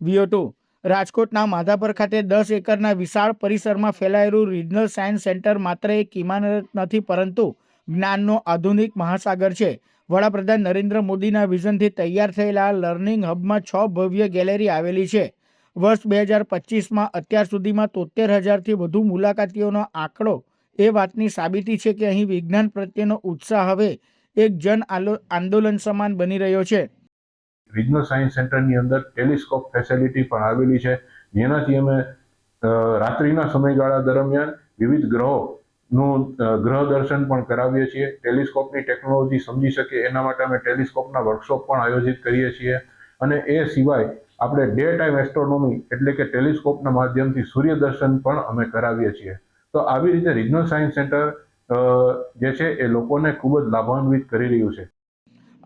V O two. રાજકોટના માધાપર ખાતે દસ એકરના વિશાળ પરિસરમાં ફેલાયેલું રિજનલ સાયન્સ સેન્ટર માત્ર એક ઇમારત નથી, પરંતુ જ્ઞાનનો આધુનિક મહાસાગર છે. વડાપ્રધાન નરેન્દ્ર મોદીના વિઝનથી તૈયાર થયેલા લર્નિંગ હબમાં છ ભવ્ય ગેલેરી આવેલી છે. વર્ષ બે હજાર પચીસમાં અત્યાર સુધીમાં તોતેર હજારથી વધુ મુલાકાતીઓનો આંકડો એ વાતની સાબિતી છે કે અહીં વિજ્ઞાન પ્રત્યેનો ઉત્સાહ હવે એક જન આંદોલન સમાન બની રહ્યો છે. રિજનલ સાયન્સ સેન્ટરની અંદર ટેલિસ્કોપ ફેસિલિટી પણ આવેલી છે. જેનાથી અમે રાત્રિના સમયગાળા દરમિયાન વિવિધ ગ્રહોનું ગ્રહ દર્શન પણ કરાવીએ છીએ. ટેલિસ્કોપની ટેકનોલોજી સમજી શકે એના માટે અમે ટેલિસ્કોપના વર્કશોપ પણ આયોજિત કરીએ છીએ. અને એ સિવાય આપણે ડે ટાઈમ એસ્ટ્રોનોમી એટલે કે ટેલિસ્કોપના માધ્યમથી સૂર્ય દર્શન પણ અમે કરાવીએ છીએ. તો આવી રીતે રિજનલ સાયન્સ સેન્ટર જે છે એ લોકોને ખૂબ જ લાભાન્વિત કરી રહ્યું છે.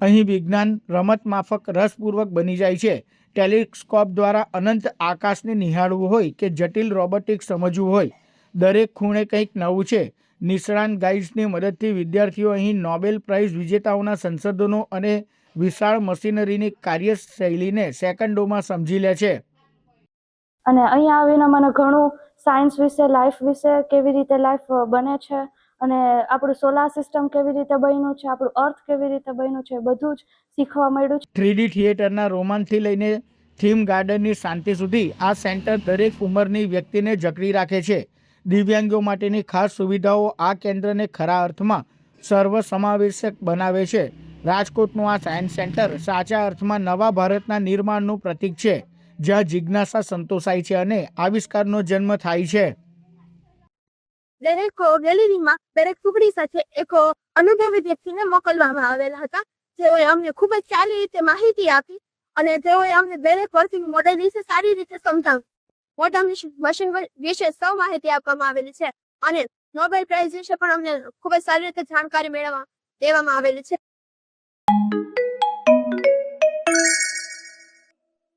અહીં વિજ્ઞાન રમત માફક રસપૂર્વક બની જાય છે. ટેલિસ્કોપ દ્વારા અનંત આકાશને નિહાળવું હોય કે જટિલ રોબોટિક્સ સમજવું હોય, દરેક ખૂણે કંઈક નવું છે. નિષ્ણાંત ગાઈડ્સની મદદથી વિદ્યાર્થીઓ અહીં નોબેલ પ્રાઇઝ વિજેતાઓના સંશોધનો અને વિશાળ મશીનરીની કાર્યશૈલીને સેકન્ડોમાં સમજી લે છે. અને અહીંયા આવીને મને ઘણું સાયન્સ વિશે લાઈફ વિશે કેવી રીતે લાઈફ બને છે? અને આપણું સોલાર સિસ્ટમ કેવી રીતે બન્યું છે, આપણું અર્થ કેવી રીતે બન્યું છે, બધું જ શીખવા મળ્યું છે. થ્રીડી થિયેટરના રોમાંચથી લઈને થીમ ગાર્ડનની શાંતિ સુધી આ સેન્ટર દરેક ઉંમરની વ્યક્તિને જકડી રાખે છે. દિવ્યાંગો માટેની ખાસ સુવિધાઓ આ કેન્દ્રને ખરા અર્થમાં સર્વસમાવેશક બનાવે છે. રાજકોટનું આ સાયન્સ સેન્ટર સાચા અર્થમાં નવા ભારતના નિર્માણનું પ્રતીક છે. જ્યાં જિજ્ઞાસા સંતોષાય છે અને આવિષ્કારનો જન્મ થાય છે. દરેક ગેલેરીમાં દરેક ટુકડી સાથે એક અનુભવી વ્યક્તિને મોકલવામાં આવેલા હતા. જેઓએ અમને ખૂબ જ સારી રીતે માહિતી આપી અને તેઓએ અમને દરેક વર્કિંગ મોડેલ વિશે સારી રીતે સમજાવ્યું. મોટા મશીન વિશે સૌ માહિતી આપવામાં આવેલી છે અને નોબેલ પ્રાઇઝ વિશે પણ અમને ખૂબ જ સારી રીતે જાણકારી મેળવવા, દેવામાં આવેલી છે.